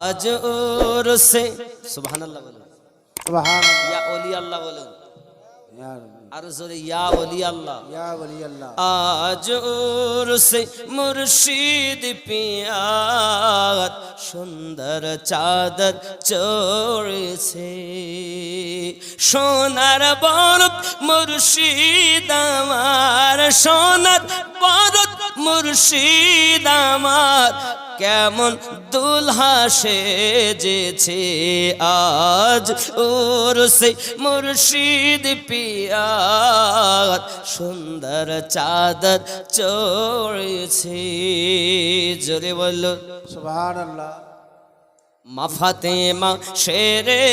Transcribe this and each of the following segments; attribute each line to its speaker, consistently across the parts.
Speaker 1: আজ ওর সে সুবহান আল্লাহ বলুন।
Speaker 2: সুবহান
Speaker 1: ইয়া ওলি আল্লাহ বলুন আর জোরে ইয়া ওলি আল্লাহ
Speaker 2: ইয়া ওলি আল্লাহ
Speaker 1: আজ ওর সে মুর্শিদ পিয়ার সুন্দর চাদর চড়েছে। সোনার বরফ মুর্শিদ আমার সোনার বরফ মুর্শিদ আমার, কেমন দুলহা সেজেছে আজ। ওর সে মুর্শিদ পিয়া সুন্দর চাদর চড়েছে। জোরে বলল।
Speaker 2: সুবহান মাফাতে
Speaker 1: মা শেরে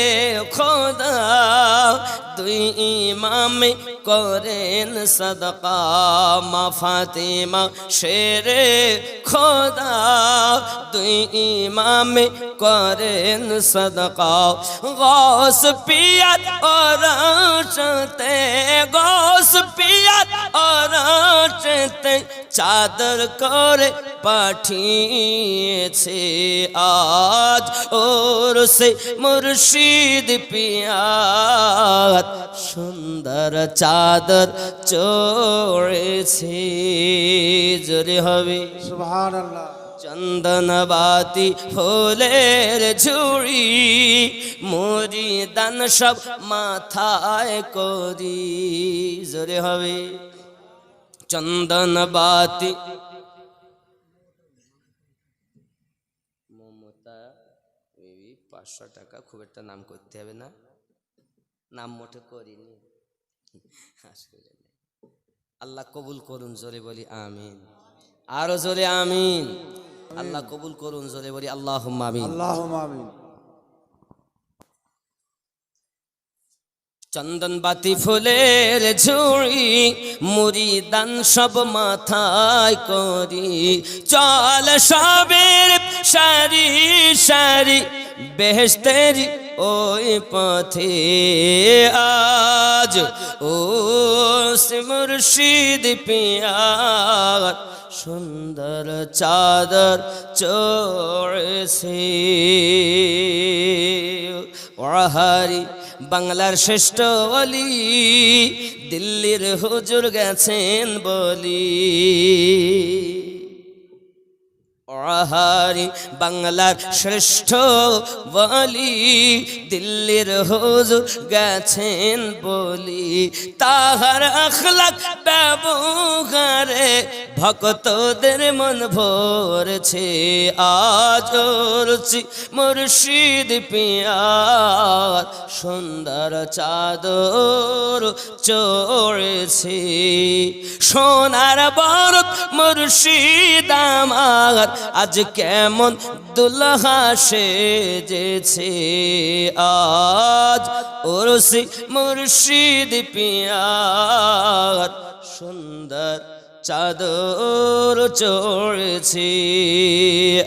Speaker 1: খোদা, দুই ইমাম করেন সদকা। মাফাতে মা শেরে খোদা, দুই ইমাম করেন সদকা। গস পিয়াত ওরা চতে গো পিয়াত और চাদর করে পাঠিয়েছে আজ। ওর সে মুর্শিদ পিয়াত সুন্দর চাদর চড়েছে। জোরে হবে।
Speaker 2: সুবহান আল্লাহ
Speaker 1: চন্দন বাতি ফুলের ঝুড়ি মুড়ি দান সব মাথায় করি। জোরে হবে। চন্দন বাতি মমতা বেবি, পাঁচশো টাকা, খুব একটা নাম করতে হবে না। নাম মোটে করিনি। আল্লাহ কবুল করুন, জোরে বলি আমিন। আরও জোরে আমিন। আল্লাহ কবুল করুন জোরে বলি আল্লাহ আমিন।
Speaker 2: আমিন।
Speaker 1: চন্দন বাতি ফুলের ঝুড়ি মুড়ি দান সব মাথায় করি। চল সবের সারি সারি বেহেস্তের ওই পথে। আজ ও মুর্শিদ পিয়ার সুন্দর চাদর চড়েছে ওহারি বাংলার শ্রেষ্ঠ অলি দিল্লির হুজুর গেছেন বলি। আহারি বাংলার শ্রেষ্ঠ বলি দিল্লির হুজুর গেছেন বলি। তাহার আখলাক ব্যবহারে ভক্তদের মন ভরছে। আজ মুর্শিদ পিয়ার সুন্দর চাদর চড়েছে। সোনার বরত মুর্শিদ আমার। আজ কেমন দুলহা সেজেছে। আজ ওরসি মুর্শিদ পিয়ার। সুন্দর চাদর চড়েছে।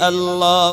Speaker 1: আল্লাহ